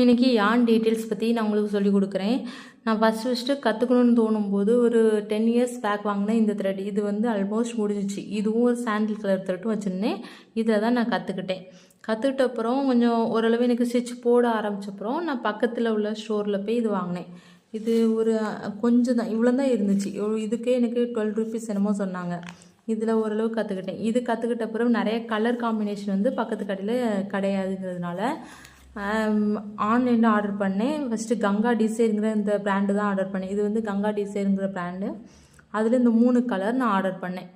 இன்றைக்கி யான் டீட்டெயில்ஸ் பற்றி நான் உங்களுக்கு சொல்லிக் கொடுக்குறேன். நான் ஃபஸ்ட் ஃபஸ்ட்டு கற்றுக்கணும்னு தோணும்போது ஒரு டென் இயர்ஸ் பேக் வாங்கினேன் இந்த த்ரெட் இது வந்து ஆல்மோஸ்ட் முடிஞ்சிச்சு. இதுவும் ஒரு சாண்டில் கலர் த்ரெட்டும் வச்சுருந்தேன். இதில் தான் நான் கற்றுக்கிட்டேன் கற்றுக்கிட்ட அப்புறம் கொஞ்சம் ஓரளவு எனக்கு ஸ்டிச் போட ஆரம்பிச்சப்புறம் நான் பக்கத்தில் உள்ள ஸ்டோரில் போய் இது வாங்கினேன். இது ஒரு கொஞ்சம் தான் இவ்வளோ தான் இருந்துச்சு. இவ்வளோ- இதுக்கே எனக்கு டுவெல் ருபீஸ் என்னமோ சொன்னாங்க. இதில் ஓரளவு கற்றுக்கிட்டேன் இது கற்றுக்கிட்ட அப்புறம் நிறைய கலர் காம்பினேஷன் வந்து பக்கத்து கடையில் கிடையாதுங்கிறதுனால ஆன்லைனில் ஆர்டர் பண்ணேன். ஃபஸ்ட்டு கங்கா டிசைனுங்கிற இந்த பிராண்டு தான் ஆர்டர் பண்ணேன். இது வந்து கங்கா டிசைனுங்கிற பிராண்டு அதில் இந்த மூணு கலர் நான் ஆர்டர் பண்ணேன்.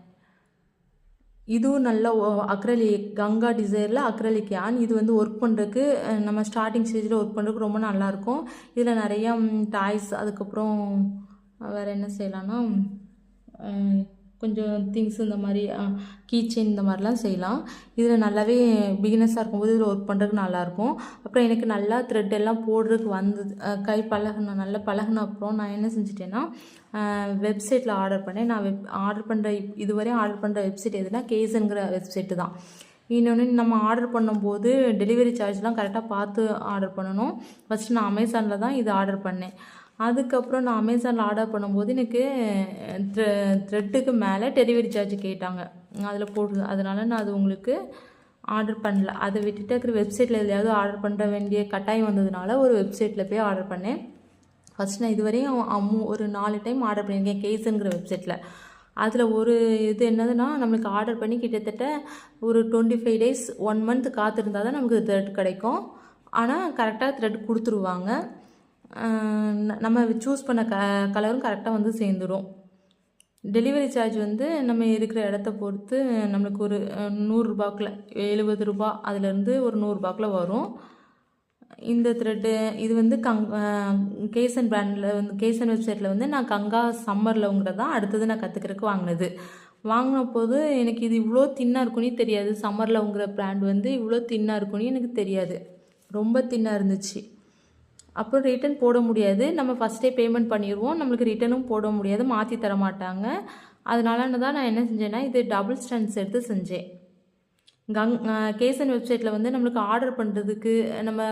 இதுவும் நல்ல அக்ரலிக் கங்கா டிசைரில் அக்ரலிக் யான் இது வந்து ஒர்க் பண்ணுறதுக்கு நம்ம ஸ்டார்டிங் ஸ்டேஜில் ஒர்க் பண்ணுறதுக்கு ரொம்ப நல்லாயிருக்கும். இதில் நிறையா டாய்ஸ் அதுக்கப்புறம் வேறு என்ன செய்யலாம்னா கொஞ்சம் திங்ஸ் இந்த மாதிரி கீ இந்த மாதிரிலாம் செய்யலாம். இதில் நல்லாவே பிகினஸாக இருக்கும்போது இதில் ஒர்க் பண்ணுறதுக்கு நல்லாயிருக்கும் அப்புறம் எனக்கு நல்லா த்ரெட் எல்லாம் போடுறதுக்கு வந்தது கை பழகின நல்லா பழகின அப்புறம் நான் என்ன செஞ்சுட்டேன்னா வெப்சைட்டில் ஆர்டர் பண்ணேன். நான் வெப் ஆர்டர் பண்ணுற இதுவரையும் ஆர்டர் பண்ணுற வெப்சைட் எதுனா கேஸுங்கிற வெப்சைட்டு தான். இன்னொன்று நம்ம ஆர்டர் பண்ணும்போது டெலிவரி சார்ஜ்லாம் கரெக்டாக பார்த்து ஆர்டர் பண்ணணும். ஃபஸ்ட்டு நான் அமேசானில் தான் இது ஆர்டர் பண்ணேன். அதுக்கப்புறம் நான் அமேசானில் ஆர்டர் பண்ணும்போது எனக்கு த்ரெட்டுக்கு மேலே டெலிவரி சார்ஜ் கேட்டாங்க. அதில் போடுது அதனால் நான் அது உங்களுக்கு ஆர்டர் பண்ணல. அதை விட்டுட்டு இருக்கிற வெப்சைட்டில் எதுலையாவது ஆர்டர் பண்ணுற வேண்டிய கட்டாயம் வந்ததுனால ஒரு வெப்சைட்டில் போய் ஆர்டர் பண்ணேன். ஃபஸ்ட் நான் இதுவரையும் அம்மு ஒரு நாலு டைம் ஆர்டர் பண்ணியிருக்கேன் கேஸுங்கிற வெப்சைட்டில் அதில் ஒரு இது என்னதுன்னா நம்மளுக்கு ஆர்டர் பண்ணி கிட்டத்தட்ட ஒரு twenty five days one month காத்திருந்தால் தான் நமக்கு த்ரெட் கிடைக்கும். ஆனால் கரெக்டாக த்ரெட் கொடுத்துருவாங்க. நம்ம சூஸ் பண்ண க கலரும் கரெக்டாக வந்து சேர்ந்துடும் டெலிவரி சார்ஜ் வந்து நம்ம இருக்கிற இடத்த பொறுத்து நம்மளுக்கு ஒரு நூறுரூபாக்கில் நூறுரூபாக்குள்ள எழுபது ரூபா அதுலேருந்து ஒரு நூறுரூபாக்கில் வரும். இந்த த்ரெட்டு இது வந்து கங் கேசன் பிராண்டில் வந்து கேசன் வெப்சைட்டில் வந்து நான் கங்கா சம்மரில்ங்கிறது தான் அடுத்தது நான் கற்றுக்கிறதுக்கு வாங்கினது. வாங்கின போது எனக்கு இது இவ்வளோ தின்னாக இருக்குன்னு தெரியாது. சம்மர்லங்கிற பிராண்ட் வந்து இவ்வளோ தின்னாக இருக்குன்னு எனக்கு தெரியாது. ரொம்ப தின்னாக இருந்துச்சு. அப்புறம் ரிட்டர்ன் போட முடியாது. நம்ம ஃபஸ்ட்டே பேமெண்ட் பண்ணிடுவோம் நம்மளுக்கு ரிட்டனும் போட முடியாது. மாற்றி தர மாட்டாங்க. அதனால தான் நான் என்ன செஞ்சேன்னா இது டபுள் ஸ்டன்ஸ் எடுத்து செஞ்சேன். கங் கேசன் வெப்சைட்டில் வந்து நம்மளுக்கு ஆர்டர் பண்ணுறதுக்கு நம்ம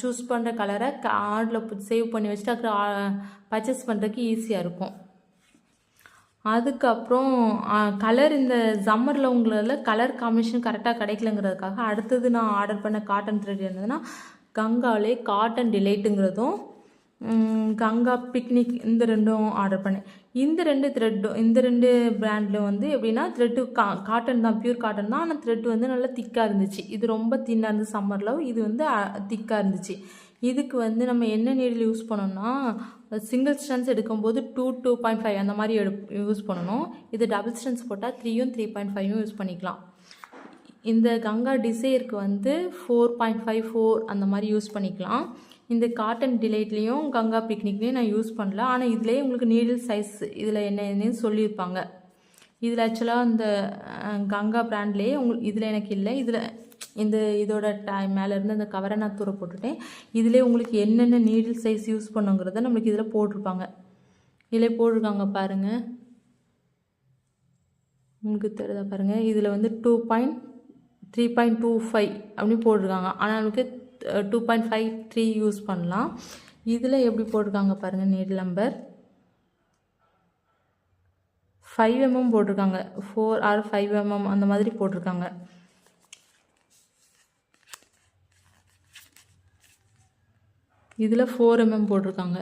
சூஸ் பண்ணுற கலரை ஆர்டரில் சேவ் பண்ணி வச்சுட்டு அப்புறம் பர்ச்சேஸ் பண்ணுறதுக்கு ஈஸியாக இருக்கும். அதுக்கப்புறம் கலர் இந்த சம்மரில் உங்களில் கலர் காம்பினேஷன் கரெக்டாக கிடைக்கலங்கிறதுக்காக அடுத்தது நான் ஆர்டர் பண்ண காட்டன் த்ரெட் என்னதுன்னா கங்காலே காட்டன் டிலைட்டுங்கிறதும் கங்கா பிக்னிக் இந்த ரெண்டும் ஆர்டர் பண்ணேன் இந்த ரெண்டு த்ரெட்டும் இந்த ரெண்டு பிராண்டில் வந்து எப்படின்னா த்ரெட்டு கா காட்டன் தான் பியூர் காட்டன் தான். ஆனால் த்ரெட் வந்து நல்லா திக்காக இருந்துச்சு. இது ரொம்ப தின்னாக இருந்துச்சு சம்மரில் இது வந்து திக்காக இருந்துச்சு. இதுக்கு வந்து நம்ம என்ன நீடில் யூஸ் பண்ணோம்னா சிங்கிள் ஸ்டன்ஸ் எடுக்கும்போது டூ டூ பாயிண்ட் ஃபைவ் அந்த மாதிரி எடு யூஸ் பண்ணணும். இது டபுள் ஸ்டன்ஸ் போட்டால் த்ரீயும் த்ரீ பாயிண்ட் ஃபைவும் யூஸ் பண்ணிக்கலாம். இந்த கங்கா டிசைருக்கு வந்து ஃபோர் பாயிண்ட் ஃபைவ் ஃபோர் அந்த மாதிரி யூஸ் பண்ணிக்கலாம். இந்த காட்டன் டிலைட்லேயும் கங்கா பிக்னிக்லேயும் நான் யூஸ் பண்ணல. ஆனால் இதுலேயே உங்களுக்கு நீடில் சைஸ் இதில் என்ன என்னன்னு சொல்லியிருப்பாங்க. இதில் ஆக்சுவலாக இந்த கங்கா பிராண்ட்லேயே உங்களுக்கு இதில் எனக்கு இல்லை. இதில் இந்த இதோட டைம் மேலேருந்து அந்த கவரை நான் தூர போட்டுட்டேன். இதிலே உங்களுக்கு என்னென்ன நீடில் சைஸ் யூஸ் பண்ணுங்கிறத நம்மளுக்கு இதில் போட்டிருப்பாங்க. இதில் போட்டிருக்காங்க பாருங்கள் உங்களுக்கு தெரியுதா பாருங்கள் இதில் வந்து two point three point two five அப்படின்னு போட்டிருக்காங்க. ஆனால் நமக்கு two point five three use பண்ணலாம். இதில் எப்படி போட்டிருக்காங்க பாருங்கள் நீட் நம்பர் ஃபைவ் எம்எம் போட்டிருக்காங்க. ஃபோர் ஆர் ஃபைவ் எம்எம் அந்த மாதிரி போட்டிருக்காங்க. இதில் ஃபோர் எம்எம் போட்டிருக்காங்க.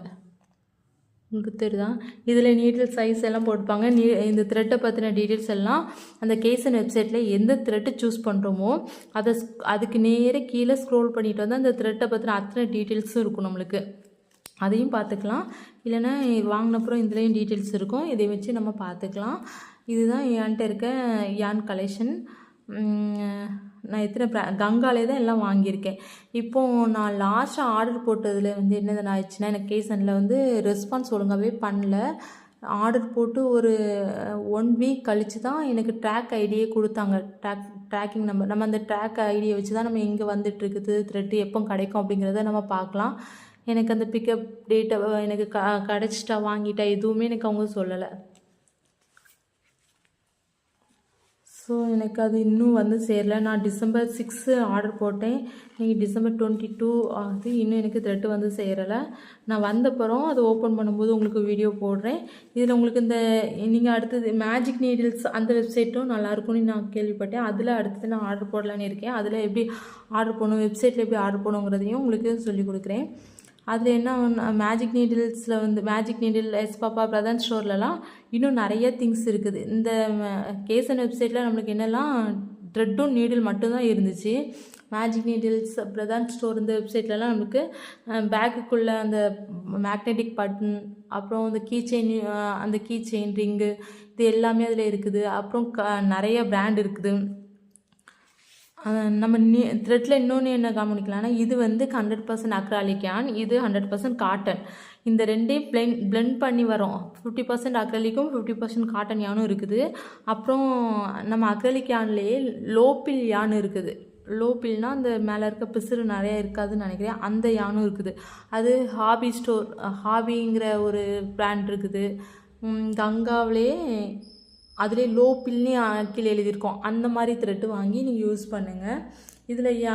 உங்களுக்கு தான் இதில் நீடில் சைஸ் எல்லாம் போட்டுப்பாங்க. நீ இந்த த்ரெட்டை பற்றின டீட்டெயில்ஸ் எல்லாம் அந்த கேசன் வெப்சைட்டில் எந்த த்ரெட்டு சூஸ் பண்ணுறோமோ அதை அதுக்கு நேராக கீழே ஸ்க்ரோல் பண்ணிட்டு வந்து அந்த த்ரெட்டை பற்றின அத்தனை டீட்டெயில்ஸும் இருக்கும் நம்மளுக்கு. அதையும் பார்த்துக்கலாம் இல்லைன்னா வாங்கினப்புறம் இதுலேயும் டீட்டெயில்ஸ் இருக்கும். இதை வச்சு நம்ம பார்த்துக்கலாம் இதுதான் என்கிட்ட இருக்க யான் கலெக்ஷன் நான் எத்தனை ப்ரா கங்காலே தான் எல்லாம் வாங்கியிருக்கேன். இப்போது நான் லாஸ்ட்டாக ஆர்டர் போட்டதில் வந்து என்னது ஆயிடுச்சுன்னா எனக்கு கேசனில் வந்து ரெஸ்பான்ஸ் ஒழுங்காகவே பண்ணல. ஆர்டர் போட்டு ஒரு ஒன் வீக் கழித்து தான் எனக்கு ட்ராக் ஐடியே கொடுத்தாங்க. ட்ராக் ட்ராக்கிங் நம்பர் நம்ம அந்த ட்ராக் ஐடியை வச்சு தான் நம்ம எங்கே வந்துட்டுருக்குது த்ரெட்டு எப்போ கிடைக்கும் அப்படிங்கிறத நம்ம பார்க்கலாம். எனக்கு அந்த பிக்கப் டேட்டை எனக்கு க கிடச்சிட்டா வாங்கிட்டா எதுவுமே எனக்கு அவங்க சொல்லலை. ஸோ எனக்கு அது இன்னும் வந்து சேரல. நான் டிசம்பர் சிக்ஸு ஆர்டர் போட்டேன். நீங்கள் டிசம்பர் டுவெண்ட்டி டூ ஆகுது இன்னும் எனக்கு த்ரெட்டு வந்து சேரலை. நான் வந்தப்புறம் அதை ஓப்பன் பண்ணும்போது உங்களுக்கு வீடியோ போடுறேன். இதில் உங்களுக்கு இந்த நீங்கள் அடுத்தது மேஜிக் நீடில்ஸ் அந்த வெப்சைட்டும் நல்லாயிருக்கும்னு நான் கேள்விப்பட்டேன். அதில் அடுத்தது நான் ஆர்டர் போடலான்னு இருக்கேன். அதில் எப்படி ஆர்டர் பண்ணணும் வெப்சைட்டில் எப்படி ஆர்டர் பண்ணணுங்கிறதையும் உங்களுக்கு சொல்லிக் கொடுக்குறேன். அதில் என்ன மேஜிக் நீடில்ஸில் வந்து magic needle yes papa Pradhan ஸ்டோர்லலாம் இன்னும் நிறைய திங்ஸ் இருக்குது. இந்த கேசன் வெப்சைட்டில் நம்மளுக்கு என்னெல்லாம் த்ரெட்டும் நீடில் மட்டும்தான் இருந்துச்சு. மேஜிக் நீடில்ஸ் பிரதான் ஸ்டோர் இந்த வெப்சைட்லலாம் நமக்கு பேக்குக்குள்ளே அந்த மேக்னெட்டிக் பட்டன் அப்புறம் அந்த கீ செயின் அந்த கீ செயின் ரிங்கு இது எல்லாமே அதில் இருக்குது. அப்புறம் க நிறைய பிராண்ட் இருக்குது. நம்ம நீ த்ரெட்டில் இன்னொன்று என்ன கவனிக்கலாம்னா இது வந்து ஹண்ட்ரட் பர்சன்ட் அக்ராலிக் யான் இது ஹண்ட்ரட் பர்சன்ட் காட்டன் இந்த ரெண்டையும் பிளென் பிளெண்ட் பண்ணி வரோம் ஃபிஃப்டி பர்சன்ட் அக்ரலிக்கும் ஃபிஃப்டி பர்சன்ட் காட்டன் யானும் இருக்குது. அப்புறம் நம்ம அக்ரலிக் யான்லேயே லோப்பில் யான் இருக்குது. லோப்பில்னா அந்த மேலே இருக்க பிசுறு நிறையா இருக்காதுன்னு நினைக்கிறேன். அந்த யானும் இருக்குது. அது ஹாபி ஸ்டோர் ஹாபிங்கிற ஒரு பிராண்ட் இருக்குது. கங்காவிலேயே அதிலே லோ பில்லையும் கீழே எழுதியிருக்கோம். அந்த மாதிரி த்ரெட்டு வாங்கி நீங்கள் யூஸ் பண்ணுங்கள் இதில் யா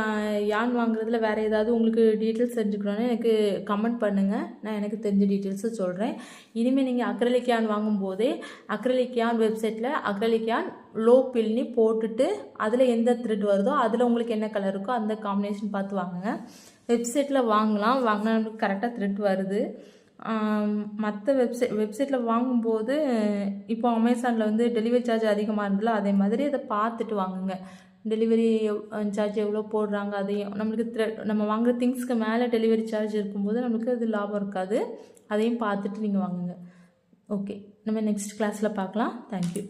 யான் வாங்குறதுல வேறு ஏதாவது உங்களுக்கு டீட்டெயில்ஸ் தெரிஞ்சுக்கணுன்னா எனக்கு கமெண்ட் பண்ணுங்கள் நான் எனக்கு தெரிஞ்ச டீட்டெயில்ஸை சொல்கிறேன் இனிமேல் நீங்கள் அக்ரலிக் யான் வாங்கும்போதே அக்ரலிக் யான் வெப்சைட்டில் அக்ரலிக் யான் லோ பில்னி போட்டுட்டு அதில் எந்த த்ரெட் வருதோ அதில் உங்களுக்கு என்ன கலர் இருக்கோ அந்த காம்பினேஷன் பார்த்து வாங்குங்க. வெப்சைட்டில் வாங்கலாம். வாங்கினா கரெக்டாக த்ரெட் வருது. மற்ற வெப்சைட் வெப்சைட்டில் வாங்கும்போது இப்போ அமேசானில் வந்து டெலிவரி சார்ஜ் அதிகமாக இருந்ததில்ல அதே மாதிரி அதை பார்த்துட்டு வாங்குங்க. டெலிவரி சார்ஜ் எவ்வளோ போடுறாங்க அதையும் நம்மளுக்கு த்ரெ நம்ம வாங்குற திங்ஸ்க்கு மேலே டெலிவரி சார்ஜ் இருக்கும்போது நம்மளுக்கு அது லாபம் இருக்காது. அதையும் பார்த்துட்டு நீங்கள் வாங்குங்க. ஓகே நம்ம நெக்ஸ்ட் கிளாஸில் பார்க்கலாம். தேங்க்யூ